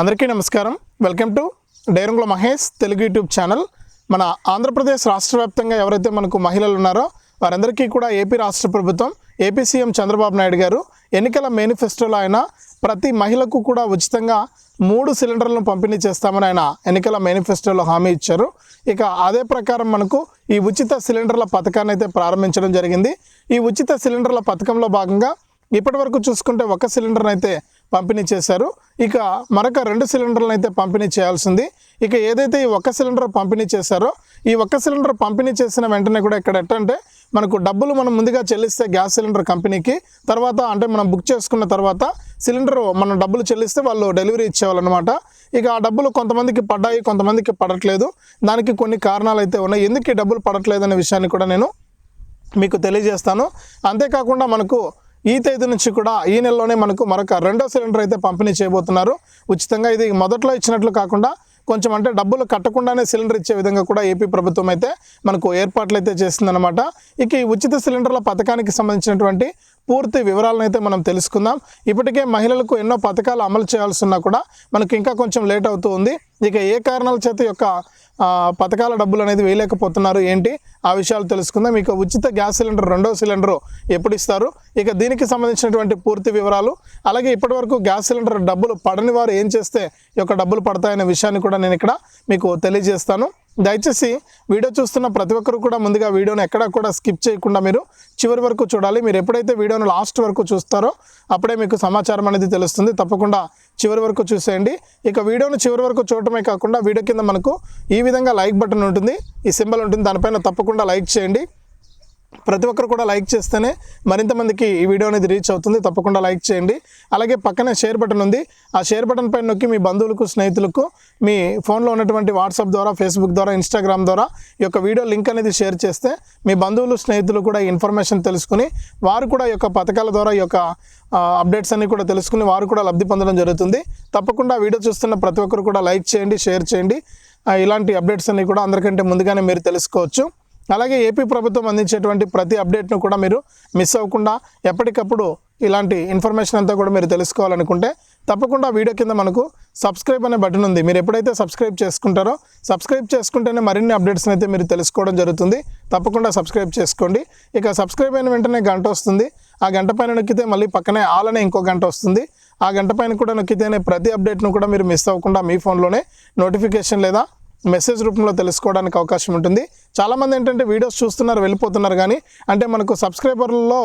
అందరికీ నమస్కారం. Welcome to డైరంగుల మహేష్ తెలుగు యూట్యూబ్ ఛానల్. మన ఆంధ్రప్రదేశ్ రాష్ట్ర వ్యాప్తంగా ఎవరైతే మనకు మహిళలు ఉన్నారో వారందరికీ కూడా ఏపీ రాష్ట్ర ప్రభుత్వం ఏపీ సీఎం చంద్రబాబు నాయుడు గారు ఎన్నికల మేనిఫెస్టోలో ఆయన ప్రతి మహిళకు కూడా ఉచితంగా మూడు సిలిండర్లను పంపిణీ చేస్తామని ఆయన ఎన్నికల మేనిఫెస్టోలో హామీ ఇచ్చారు. ఇక అదే ప్రకారం మనకు ఈ ఉచిత సిలిండర్ల పథకాన్ని అయితే ప్రారంభించడం జరిగింది. ఈ ఉచిత సిలిండర్ల పథకంలో భాగంగా ఇప్పటి వరకు చూసుకుంటే ఒక సిలిండర్ని అయితే పంపిణీ చేశారు. ఇక మరొక రెండు సిలిండర్లను అయితే పంపిణీ చేయాల్సింది. ఇక ఏదైతే ఈ ఒక్క సిలిండర్ పంపిణీ చేశారో ఈ ఒక్క సిలిండర్ పంపిణీ చేసిన వెంటనే కూడా ఇక్కడ ఎట్టంటే మనకు డబ్బులు మనం ముందుగా చెల్లిస్తే గ్యాస్ సిలిండర్ కంపెనీకి తర్వాత అంటే మనం బుక్ చేసుకున్న తర్వాత సిలిండర్ మనం డబ్బులు చెల్లిస్తే వాళ్ళు డెలివరీ ఇచ్చేవాళ్ళనమాట. ఇక ఆ డబ్బులు కొంతమందికి పడ్డాయి కొంతమందికి పడట్లేదు. దానికి కొన్ని కారణాలు అయితే ఉన్నాయి. ఎందుకు ఈ డబ్బులు పడట్లేదు అనే విషయాన్ని కూడా నేను మీకు తెలియజేస్తాను. అంతేకాకుండా మనకు ఈ తేదీ నుంచి కూడా ఈ నెలలోనే మనకు మరొక రెండో సిలిండర్ అయితే పంపిణీ చేయబోతున్నారు. ఉచితంగా ఇది మొదట్లో ఇచ్చినట్లు కాకుండా కొంచెం అంటే డబ్బులు కట్టకుండానే సిలిండర్ ఇచ్చే విధంగా కూడా ఏపీ ప్రభుత్వం అయితే మనకు ఏర్పాట్లు అయితే చేసిందనమాట ఇక ఈ ఉచిత సిలిండర్ల పథకానికి సంబంధించినటువంటి పూర్తి వివరాలను అయితే మనం తెలుసుకుందాం. ఇప్పటికే మహిళలకు ఎన్నో పథకాలు అమలు చేయాల్సి కూడా మనకు ఇంకా కొంచెం లేట్ అవుతూ ఉంది. ఇక ఏ కారణాల చేత యొక్క పథకాల డబ్బులు అనేది వేయలేకపోతున్నారు ఏంటి? ఆ విషయాలు తెలుసుకుందాం. ఇక ఉచిత గ్యాస్ సిలిండర్ రెండో సిలిండర్ ఎప్పుడు ఇస్తారు? ఇక దీనికి సంబంధించినటువంటి పూర్తి వివరాలు అలాగే ఇప్పటివరకు గ్యాస్ సిలిండర్ డబ్బులు పడని వారు ఏం చేస్తే ఈ యొక్క డబ్బులు పడతాయనే విషయాన్ని కూడా నేను ఇక్కడ మీకు తెలియజేస్తాను. దయచేసి వీడియో చూస్తున్న ప్రతి ఒక్కరు కూడా ముందుగా వీడియోని ఎక్కడా కూడా స్కిప్ చేయకుండా మీరు చివరి వరకు చూడాలి. మీరు ఎప్పుడైతే వీడియోను లాస్ట్ వరకు చూస్తారో అప్పుడే మీకు సమాచారం అనేది తెలుస్తుంది. తప్పకుండా చివరి వరకు చూసేయండి. ఇక వీడియోను చివరి వరకు చూడటమే కాకుండా వీడియో కింద మనకు ఈ విధంగా లైక్ బటన్ ఉంటుంది. ఈ సింబల్ ఉంటుంది. దానిపైన తప్పకుండా లైక్ చేయండి. ప్రతి ఒక్కరు కూడా లైక్ చేస్తేనే మరింత మందికి ఈ వీడియో అనేది రీచ్ అవుతుంది. తప్పకుండా లైక్ చేయండి. అలాగే పక్కనే షేర్ బటన్ ఉంది. ఆ షేర్ బటన్ పైన నొక్కి మీ బంధువులకు స్నేహితులకు మీ ఫోన్లో ఉన్నటువంటి వాట్సాప్ ద్వారా ఫేస్బుక్ ద్వారా ఇన్స్టాగ్రామ్ ద్వారా ఈ యొక్క వీడియో లింక్ అనేది షేర్ చేస్తే మీ బంధువులు స్నేహితులు కూడా ఈ ఇన్ఫర్మేషన్ తెలుసుకుని వారు కూడా ఈ యొక్క పథకాల ద్వారా ఈ యొక్క అప్డేట్స్ అన్ని కూడా తెలుసుకుని వారు కూడా లబ్ధి పొందడం జరుగుతుంది. తప్పకుండా వీడియో చూస్తున్న ప్రతి ఒక్కరు కూడా లైక్ చేయండి షేర్ చేయండి. ఇలాంటి అప్డేట్స్ అన్ని కూడా అందరికంటే ముందుగానే మీరు తెలుసుకోవచ్చు. అలాగే ఏపీ ప్రభుత్వం అందించేటువంటి ప్రతి అప్డేట్ను కూడా మీరు మిస్ అవ్వకుండా ఎప్పటికప్పుడు ఇలాంటి ఇన్ఫర్మేషన్ అంతా కూడా మీరు తెలుసుకోవాలనుకుంటే తప్పకుండా వీడియో కింద మనకు సబ్స్క్రైబ్ అనే బటన్ ఉంది. మీరు ఎప్పుడైతే సబ్స్క్రైబ్ చేసుకుంటారో సబ్స్క్రైబ్ చేసుకుంటేనే మరిన్ని అప్డేట్స్ని అయితే మీరు తెలుసుకోవడం జరుగుతుంది. తప్పకుండా సబ్స్క్రైబ్ చేసుకోండి. ఇక సబ్స్క్రైబ్ అయిన వెంటనే గంట వస్తుంది. ఆ గంట పైన నొక్కితే మళ్ళీ పక్కనే ఆల్ అనే ఇంకో గంట వస్తుంది. ఆ గంట పైన కూడా నొక్కితేనే ప్రతి అప్డేట్ను కూడా మీరు మిస్ అవ్వకుండా మీ ఫోన్లోనే నోటిఫికేషన్ లేదా మెసేజ్ రూపంలో తెలుసుకోవడానికి అవకాశం ఉంటుంది. చాలామంది ఏంటంటే వీడియోస్ చూస్తున్నారు వెళ్ళిపోతున్నారు కానీ అంటే మనకు సబ్స్క్రైబర్లలో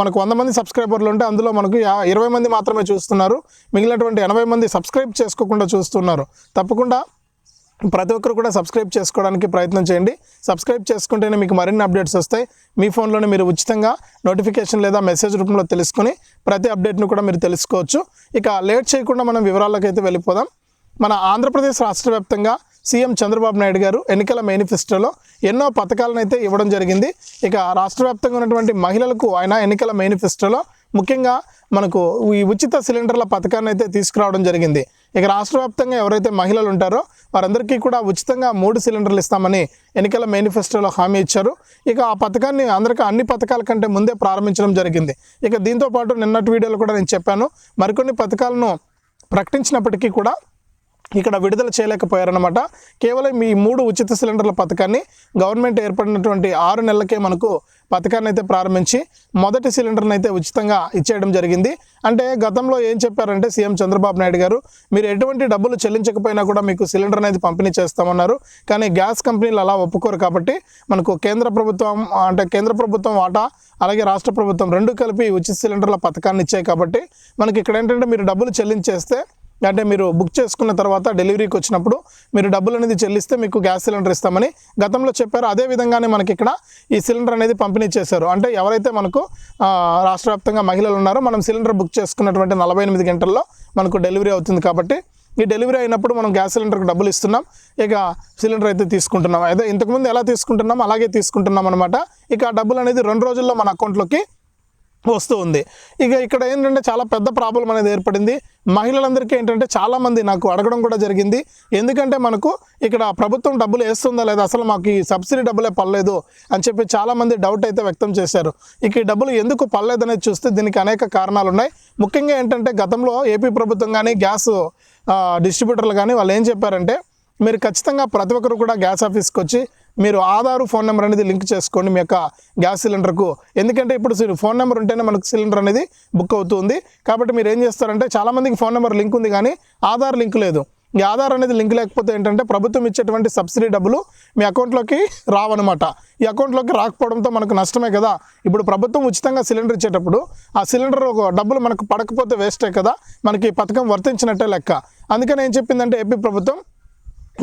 మనకు వంద మంది సబ్స్క్రైబర్లు ఉంటే అందులో మనకు ఇరవై మంది మాత్రమే చూస్తున్నారు. మిగిలినటువంటి ఎనభై మంది సబ్స్క్రైబ్ చేసుకోకుండా చూస్తున్నారు. తప్పకుండా ప్రతి ఒక్కరు కూడా సబ్స్క్రైబ్ చేసుకోవడానికి ప్రయత్నం చేయండి. సబ్స్క్రైబ్ చేసుకుంటేనే మీకు మరిన్ని అప్డేట్స్ వస్తాయి. మీ ఫోన్లోనే మీరు ఉచితంగా నోటిఫికేషన్ లేదా మెసేజ్ రూపంలో తెలుసుకొని ప్రతి అప్డేట్ను కూడా మీరు తెలుసుకోవచ్చు. ఇక లేట్ చేయకుండా మనం వివరాల్లోకి అయితే వెళ్ళిపోదాం. మన ఆంధ్రప్రదేశ్ రాష్ట్ర వ్యాప్తంగా సీఎం చంద్రబాబు నాయుడు గారు ఎన్నికల మేనిఫెస్టోలో ఎన్నో పథకాలను అయితే ఇవ్వడం జరిగింది. ఇక రాష్ట్ర వ్యాప్తంగా ఉన్నటువంటి మహిళలకు ఆయన ఎన్నికల మేనిఫెస్టోలో ముఖ్యంగా మనకు ఈ ఉచిత సిలిండర్ల పథకాన్ని అయితే తీసుకురావడం జరిగింది. ఇక రాష్ట్ర వ్యాప్తంగా ఎవరైతే మహిళలు ఉంటారో వారందరికీ కూడా ఉచితంగా మూడు సిలిండర్లు ఇస్తామని ఎన్నికల మేనిఫెస్టోలో హామీ ఇచ్చారు. ఇక ఆ పథకాన్ని అందరికీ అన్ని పథకాల కంటే ముందే ప్రారంభించడం జరిగింది. ఇక దీంతో పాటు నిన్నటి వీడియోలో కూడా నేను చెప్పాను. మరికొన్ని పథకాలను ప్రకటించినప్పటికీ కూడా ఇక్కడ విడుదల చేయలేకపోయారనమాట కేవలం ఈ మూడు ఉచిత సిలిండర్ల పథకాన్ని గవర్నమెంట్ ఏర్పడినటువంటి ఆరు నెలలకే మనకు పథకాన్ని అయితే ప్రారంభించి మొదటి సిలిండర్ని అయితే ఉచితంగా ఇచ్చేయడం జరిగింది. అంటే గతంలో ఏం చెప్పారంటే సీఎం చంద్రబాబు నాయుడు గారు మీరు ఎటువంటి డబ్బులు చెల్లించకపోయినా కూడా మీకు సిలిండర్ అనేది పంపిణీ చేస్తామన్నారు. కానీ గ్యాస్ కంపెనీలు అలా ఒప్పుకోరు కాబట్టి మనకు కేంద్ర ప్రభుత్వం అంటే కేంద్ర ప్రభుత్వం వాటా అలాగే రాష్ట్ర ప్రభుత్వం రెండు కలిపి ఉచిత సిలిండర్ల పథకాన్ని ఇచ్చాయి కాబట్టి మనకి ఇక్కడ ఏంటంటే మీరు డబ్బులు చెల్లించేస్తే అంటే మీరు బుక్ చేసుకున్న తర్వాత డెలివరీకి వచ్చినప్పుడు మీరు డబ్బులు అనేది చెల్లిస్తే మీకు గ్యాస్ సిలిండర్ ఇస్తామని గతంలో చెప్పారు. అదే విధంగానే మనకి ఇక్కడ ఈ సిలిండర్ అనేది పంపిణీ చేశారు. అంటే ఎవరైతే మనకు రాష్ట్ర వ్యాప్తంగా మహిళలు ఉన్నారో మనం సిలిండర్ బుక్ చేసుకున్నటువంటి నలభై ఎనిమిది గంటల్లో మనకు డెలివరీ అవుతుంది కాబట్టి ఈ డెలివరీ అయినప్పుడు మనం గ్యాస్ సిలిండర్కి డబ్బులు ఇస్తున్నాం. ఇక సిలిండర్ అయితే తీసుకుంటున్నాం. అయితే ఇంతకుముందు ఎలా తీసుకుంటున్నాం? అలాగే తీసుకుంటున్నాం అనమాట ఇక ఆ డబ్బులు అనేది రెండు రోజుల్లో మన అకౌంట్లోకి వస్తూ ఉంది. ఇక ఇక్కడ ఏంటంటే చాలా పెద్ద ప్రాబ్లం అనేది ఏర్పడింది. మహిళలందరికీ ఏంటంటే చాలామంది నాకు అడగడం కూడా జరిగింది. ఎందుకంటే మనకు ఇక్కడ ప్రభుత్వం డబ్బులు వేస్తుందా లేదా అసలు మాకు ఈ సబ్సిడీ డబ్బులే పడలేదు అని చెప్పి చాలామంది డౌట్ అయితే వ్యక్తం చేశారు. ఇక ఈ డబ్బులు ఎందుకు పడలేదనేది చూస్తే దీనికి అనేక కారణాలు ఉన్నాయి. ముఖ్యంగా ఏంటంటే గతంలో ఏపీ ప్రభుత్వం కానీ గ్యాస్ డిస్ట్రిబ్యూటర్లు కానీ వాళ్ళు ఏం చెప్పారంటే మీరు ఖచ్చితంగా ప్రతి ఒక్కరు కూడా గ్యాస్ ఆఫీస్కి వచ్చి మీరు ఆధారు ఫోన్ నెంబర్ అనేది లింక్ చేసుకోండి మీ యొక్క గ్యాస్ సిలిండర్కు. ఎందుకంటే ఇప్పుడు ఫోన్ నెంబర్ ఉంటేనే మనకు సిలిండర్ అనేది బుక్ అవుతుంది. కాబట్టి మీరు ఏం చేస్తారంటే చాలామందికి ఫోన్ నెంబర్ లింక్ ఉంది కానీ ఆధార్ లింక్ లేదు. ఈ ఆధార్ అనేది లింక్ లేకపోతే ఏంటంటే ప్రభుత్వం ఇచ్చేటువంటి సబ్సిడీ డబ్బులు మీ అకౌంట్లోకి రావన్నమాట ఈ అకౌంట్లోకి రాకపోవడంతో మనకు నష్టమే కదా. ఇప్పుడు ప్రభుత్వం ఉచితంగా సిలిండర్ ఇచ్చేటప్పుడు ఆ సిలిండర్ ఒక డబ్బులు మనకు పడకపోతే వేస్టే కదా. మనకి ఈ పథకం వర్తించినట్టే లెక్క. అందుకని ఏం చెప్పిందంటే ఏపీ ప్రభుత్వం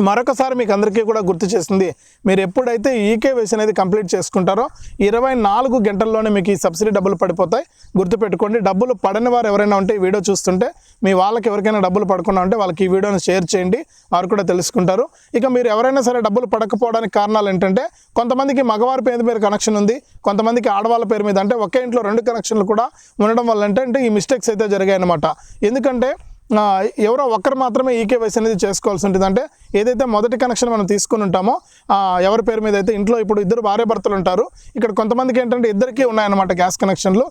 మరొకసారి మీకు అందరికీ కూడా గుర్తు చేసింది మీరు ఎప్పుడైతే ఈకేవైసీ అనేది కంప్లీట్ చేసుకుంటారో ఇరవై నాలుగు గంటల్లోనే మీకు ఈ సబ్సిడీ డబ్బులు పడిపోతాయి. గుర్తుపెట్టుకోండి డబ్బులు పడని వారు ఎవరైనా ఉంటే ఈ వీడియో చూస్తుంటే మీ వాళ్ళకి ఎవరికైనా డబ్బులు పడకుండా ఉంటే వాళ్ళకి ఈ వీడియోని షేర్ చేయండి వారు కూడా తెలుసుకుంటారు. ఇక మీరు ఎవరైనా సరే డబ్బులు పడకపోవడానికి కారణాలు ఏంటంటే కొంతమందికి మగవారి పేరు మీద కనెక్షన్ ఉంది కొంతమందికి ఆడవాళ్ళ పేరు మీద అంటే ఒకే ఇంట్లో రెండు కనెక్షన్లు కూడా ఉండడం వల్ల అంటే ఈ మిస్టేక్స్ అయితే జరిగాయి అన్నమాట ఎందుకంటే ఎవరో ఒక్కరు మాత్రమే ఈకేవైసీ అనేది చేసుకోవాల్సి ఉంటుంది. అంటే ఏదైతే మొదటి కనెక్షన్ మనం తీసుకుని ఉంటామో ఎవరి పేరు మీద అయితే ఇంట్లో ఇప్పుడు ఇద్దరు భార్య భర్తలు ఉంటారు. ఇక్కడ కొంతమందికి ఏంటంటే ఇద్దరికీ ఉన్నాయన్నమాట గ్యాస్ కనెక్షన్లు.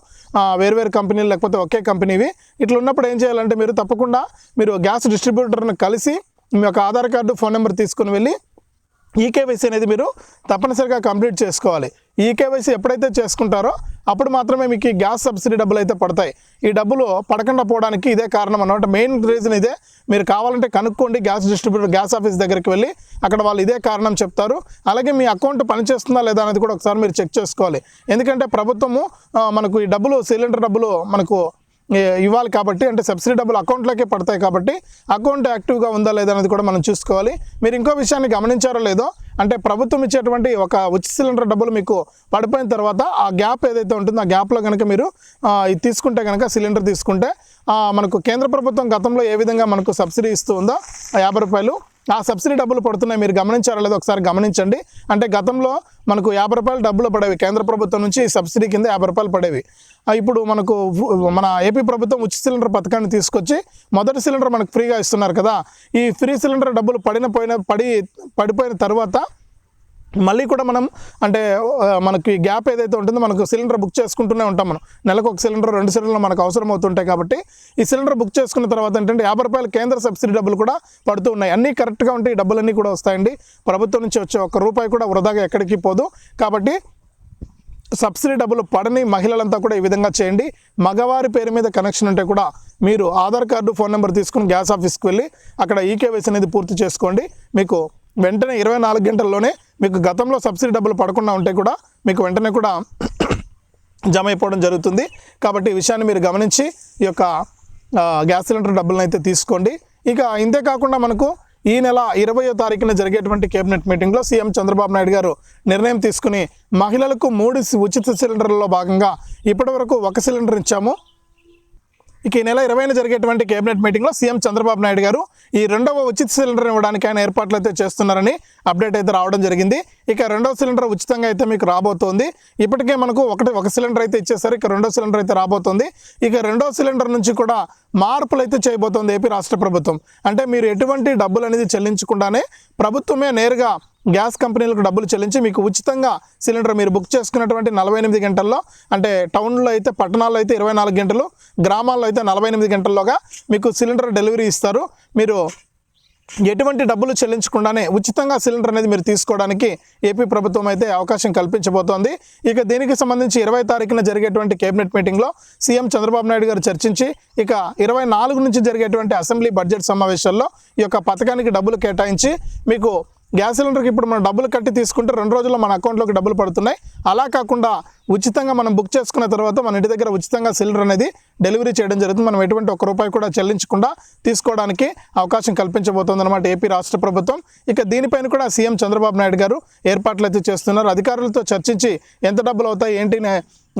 వేరువేరు వేరు కంపెనీలు లేకపోతే ఒకే కంపెనీవి. ఇట్లా ఉన్నప్పుడు ఏం చేయాలంటే మీరు తప్పకుండా మీరు గ్యాస్ డిస్ట్రిబ్యూటర్ని కలిసి మీ యొక్క ఆధార్ కార్డు ఫోన్ నెంబర్ తీసుకుని వెళ్ళి ఈకేవైసీ అనేది మీరు తప్పనిసరిగా కంప్లీట్ చేసుకోవాలి. ఈకేవైసీ ఎప్పుడైతే చేసుకుంటారో అప్పుడు మాత్రమే మీకు ఈ గ్యాస్ సబ్సిడీ డబ్బులు అయితే పడతాయి. ఈ డబ్బులు పడకుండా పోవడానికి ఇదే కారణం అన్నమాట. మెయిన్ రీజన్ ఇదే. మీరు కావాలంటే కనుక్కోండి గ్యాస్ డిస్ట్రిబ్యూటర్ గ్యాస్ ఆఫీస్ దగ్గరికి వెళ్ళి అక్కడ వాళ్ళు ఇదే కారణం చెప్తారు. అలాగే మీ అకౌంట్ పనిచేస్తుందా లేదా అనేది కూడా ఒకసారి మీరు చెక్ చేసుకోవాలి. ఎందుకంటే ప్రభుత్వము మనకు ఈ డబ్బులు సిలిండర్ డబ్బులు మనకు ఇవ్వాలి కాబట్టి అంటే సబ్సిడీ డబ్బులు అకౌంట్లోకే పడతాయి కాబట్టి అకౌంట్ యాక్టివ్గా ఉందా లేదా అనేది కూడా మనం చూసుకోవాలి. మీరు ఇంకో విషయాన్ని గమనించారో లేదో అంటే ప్రభుత్వం ఇచ్చేటువంటి ఒక ఉచిత సిలిండర్ డబ్బులు మీకు పడిపోయిన తర్వాత ఆ గ్యాప్ ఏదైతే ఉంటుందో ఆ గ్యాప్లో కనుక మీరు ఇది తీసుకుంటే కనుక సిలిండర్ తీసుకుంటే మనకు కేంద్ర ప్రభుత్వం గతంలో ఏ విధంగా మనకు సబ్సిడీ ఇస్తూ ఉందో ఆ యాభై రూపాయలు ఆ సబ్సిడీ డబ్బులు పడుతున్నాయి. మీరు గమనించారో లేదో ఒకసారి గమనించండి. అంటే గతంలో మనకు యాభై రూపాయలు డబ్బులు పడేవి. కేంద్ర ప్రభుత్వం నుంచి సబ్సిడీ కింద యాభై రూపాయలు పడేవి. ఇప్పుడు మనకు మన ఏపీ ప్రభుత్వం ఉచిత సిలిండర్ పథకాన్ని తీసుకొచ్చి మొదటి సిలిండర్ మనకు ఫ్రీగా ఇస్తున్నారు కదా. ఈ ఫ్రీ సిలిండర్ డబ్బులు పడిన పోయిన పడి పడిపోయిన తర్వాత మళ్ళీ కూడా మనం అంటే మనకి గ్యాప్ ఏదైతే ఉంటుందో మనకు సిలిండర్ బుక్ చేసుకుంటూనే ఉంటాం మనం. నెలకు ఒక సిలిండర్ రెండు సిలిండర్లు మనకు అవసరం అవుతుంటాయి కాబట్టి ఈ సిలిండర్ బుక్ చేసుకున్న తర్వాత ఏంటంటే యాభై రూపాయల కేంద్ర సబ్సిడీ డబ్బులు కూడా పడుతూ ఉన్నాయి. అన్నీ కరెక్ట్గా ఉంటే ఈ డబ్బులన్నీ కూడా వస్తాయండి. ప్రభుత్వం నుంచి వచ్చే ఒక్క రూపాయి కూడా వృధాగా ఎక్కడికి పోదు. కాబట్టి సబ్సిడీ డబ్బులు పడని మహిళలంతా కూడా ఈ విధంగా చేయండి. మగవారి పేరు మీద కనెక్షన్ ఉంటే కూడా మీరు ఆధార్ కార్డు ఫోన్ నెంబర్ తీసుకుని గ్యాస్ ఆఫీస్కి వెళ్ళి అక్కడ ఈకేవైసీ అనేది పూర్తి చేసుకోండి. మీకు వెంటనే ఇరవై నాలుగు గంటల్లోనే మీకు గతంలో సబ్సిడీ డబ్బులు పడకుండా ఉంటే కూడా మీకు వెంటనే కూడా జమ అయిపోవడం జరుగుతుంది. కాబట్టి ఈ విషయాన్ని మీరు గమనించి ఈ యొక్క గ్యాస్ సిలిండర్ డబ్బులను అయితే తీసుకోండి. ఇక ఇంతే కాకుండా మనకు ఈ నెల ఇరవయో తారీఖున జరిగేటువంటి కేబినెట్ మీటింగ్లో సీఎం చంద్రబాబు నాయుడు గారు నిర్ణయం తీసుకుని మహిళలకు మూడు ఉచిత సిలిండర్లలో భాగంగా ఇప్పటివరకు ఒక సిలిండర్ ఇచ్చాము. ఇక ఈ నెల ఇరవైన జరిగేటువంటి కేబినెట్ మీటింగ్లో సీఎం చంద్రబాబు నాయుడు గారు ఈ రెండవ ఉచిత సిలిండర్ ఇవ్వడానికి ఆయన ఏర్పాట్లు అయితే చేస్తున్నారని అప్డేట్ అయితే రావడం జరిగింది. ఇక రెండవ సిలిండర్ ఉచితంగా అయితే మీకు రాబోతోంది. ఇప్పటికే మనకు ఒకటి ఒక సిలిండర్ అయితే ఇచ్చేసారు ఇక రెండో సిలిండర్ అయితే రాబోతోంది. ఇక రెండో సిలిండర్ నుంచి కూడా మార్పులు అయితే చేయబోతోంది ఏపీ రాష్ట్ర ప్రభుత్వం. అంటే మీరు ఎటువంటి డబ్బులు అనేది చెల్లించకుండానే ప్రభుత్వమే నేరుగా గ్యాస్ కంపెనీలకు డబ్బులు చెల్లించి మీకు ఉచితంగా సిలిండర్ మీరు బుక్ చేసుకున్నటువంటి నలభై ఎనిమిది గంటల్లో అంటే టౌన్లో అయితే పట్టణాల్లో అయితే ఇరవై నాలుగు గంటలు గ్రామాల్లో అయితే నలభై ఎనిమిది గంటల్లోగా మీకు సిలిండర్ డెలివరీ ఇస్తారు. మీరు ఎటువంటి డబ్బులు చెల్లించకుండానే ఉచితంగా సిలిండర్ అనేది మీరు తీసుకోవడానికి ఏపీ ప్రభుత్వం అయితే అవకాశం కల్పించబోతోంది. ఇక దీనికి సంబంధించి ఇరవై తారీఖున జరిగేటువంటి కేబినెట్ మీటింగ్లో సీఎం చంద్రబాబు నాయుడు గారు చర్చించి ఇక ఇరవై నాలుగు నుంచి జరిగేటువంటి అసెంబ్లీ బడ్జెట్ సమావేశాల్లో ఈ యొక్క పథకానికి డబ్బులు కేటాయించి మీకు గ్యాస్ సిలిండర్కి ఇప్పుడు మనం డబ్బులు కట్టి తీసుకుంటే రెండు రోజుల్లో మన అకౌంట్లోకి డబ్బులు పడుతున్నాయి. అలా కాకుండా ఉచితంగా మనం బుక్ చేసుకున్న తర్వాత మన ఇంటి దగ్గర ఉచితంగా సిలిండర్ అనేది డెలివరీ చేయడం జరుగుతుంది. మనం ఎటువంటి ఒక్క రూపాయి కూడా చెల్లించకుండా తీసుకోవడానికి అవకాశం కల్పించబోతోంది అనమాట ఏపీ రాష్ట్ర ప్రభుత్వం. ఇక దీనిపైన కూడా సీఎం చంద్రబాబు నాయుడు గారు ఏర్పాట్లు అయితే చేస్తున్నారు. అధికారులతో చర్చించి ఎంత డబ్బులు అవుతాయి ఏంటి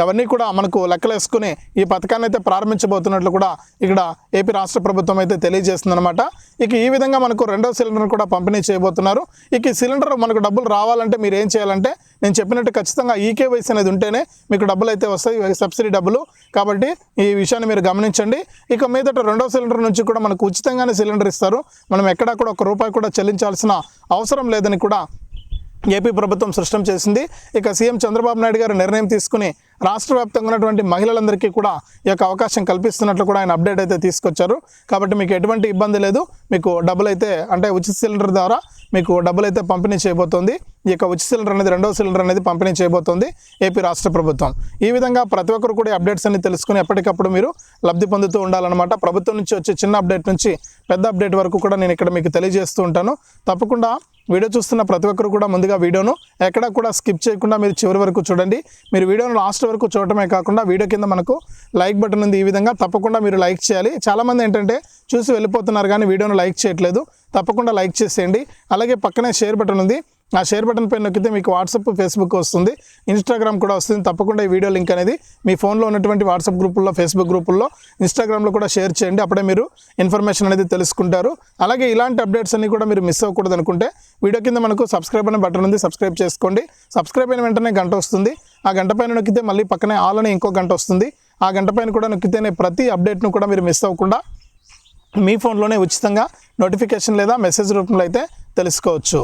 అవన్నీ కూడా మనకు లెక్కలేసుకుని ఈ పథకాన్ని అయితే ప్రారంభించబోతున్నట్లు కూడా ఇక్కడ ఏపీ రాష్ట్ర ప్రభుత్వం అయితే తెలియజేస్తుంది అనమాట ఇక ఈ విధంగా మనకు రెండో సిలిండర్ కూడా పంపిణీ చేయబోతున్నారు. ఇక ఈ సిలిండర్ మనకు డబ్బులు రావాలంటే మీరు ఏం చేయాలంటే నేను చెప్పినట్టు ఖచ్చితంగా ఈకేవైసీ అనేది ఉంటేనే మీకు డబ్బులు అయితే వస్తాయి సబ్సిడీ డబ్బులు. కాబట్టి ఈ విషయాన్ని మీరు గమనించండి. ఇక మీదట రెండో సిలిండర్ నుంచి కూడా మనకు ఉచితంగానే సిలిండర్ ఇస్తారు. మనం ఎక్కడా కూడా ఒక రూపాయి కూడా చెల్లించాల్సిన అవసరం లేదని కూడా ఏపీ ప్రభుత్వం స్పష్టం చేసింది. ఇక సీఎం చంద్రబాబు నాయుడు గారు నిర్ణయం తీసుకుని రాష్ట్ర వ్యాప్తంగా ఉన్నటువంటి మహిళలందరికీ కూడా ఈ యొక్క అవకాశం కల్పిస్తున్నట్లు కూడా ఆయన అప్డేట్ అయితే తీసుకొచ్చారు. కాబట్టి మీకు ఎటువంటి ఇబ్బంది లేదు. మీకు డబ్బులు అయితే అంటే ఉచిత సిలిండర్ ద్వారా మీకు డబ్బులు అయితే పంపిణీ చేయబోతోంది. ఈ యొక్క ఉచిత సిలిండర్ అనేది రెండవ సిలిండర్ అనేది పంపిణీ చేయబోతోంది ఏపీ రాష్ట్ర ప్రభుత్వం. ఈ విధంగా ప్రతి ఒక్కరు కూడా అప్డేట్స్ అన్ని తెలుసుకుని ఎప్పటికప్పుడు మీరు లబ్ధి పొందుతూ ఉండాలన్నమాట. ప్రభుత్వం నుంచి వచ్చే చిన్న అప్డేట్ నుంచి పెద్ద అప్డేట్ వరకు కూడా నేను ఇక్కడ మీకు తెలియజేస్తూ ఉంటాను. తప్పకుండా వీడియో చూస్తున్న ప్రతి ఒక్కరు కూడా ముందుగా వీడియోను ఎక్కడా కూడా స్కిప్ చేయకుండా మీరు చివరి వరకు చూడండి. మీరు వీడియోను లాస్ట్ వరకు చూడటమే కాకుండా వీడియో కింద మనకు లైక్ బటన్ ఉంది ఈ విధంగా. తప్పకుండా మీరు లైక్ చేయాలి. చాలామంది ఏంటంటే చూసి వెళ్ళిపోతున్నారు కానీ వీడియోను లైక్ చేయట్లేదు. తప్పకుండా లైక్ చేసేయండి. అలాగే పక్కనే షేర్ బటన్ ఉంది. ఆ షేర్ బటన్ పైన నొక్కితే మీకు వాట్సాప్ ఫేస్బుక్ వస్తుంది. ఇన్స్టాగ్రామ్ కూడా వస్తుంది. తప్పకుండా ఈ వీడియో లింక్ అనేది మీ ఫోన్లో ఉన్నటువంటి వాట్సాప్ గ్రూపుల్లో ఫేస్బుక్ గ్రూపుల్లో ఇన్స్టాగ్రామ్లో కూడా షేర్ చేయండి. అప్పుడే మీరు ఇన్ఫర్మేషన్ అనేది తెలుసుకుంటారు. అలాగే ఇలాంటి అప్డేట్స్ అన్ని కూడా మీరు మిస్ అవ్వకూడదు అనుకుంటే వీడియో కింద మనకు సబ్స్క్రైబ్ అనే బటన్ ఉంది. సబ్స్క్రైబ్ చేసుకోండి. సబ్స్క్రైబ్ అయిన వెంటనే గంట వస్తుంది. ఆ గంట పైన నొక్కితే మళ్ళీ పక్కనే ఆల్ అని ఇంకో గంట వస్తుంది. ఆ గంట పైన కూడా నొక్కితేనే ప్రతి అప్డేట్ను కూడా మీరు మిస్ అవ్వకుండా మీ ఫోన్లోనే ఉచితంగా నోటిఫికేషన్ లేదా మెసేజ్ రూపంలో అయితే తెలుసుకోవచ్చు.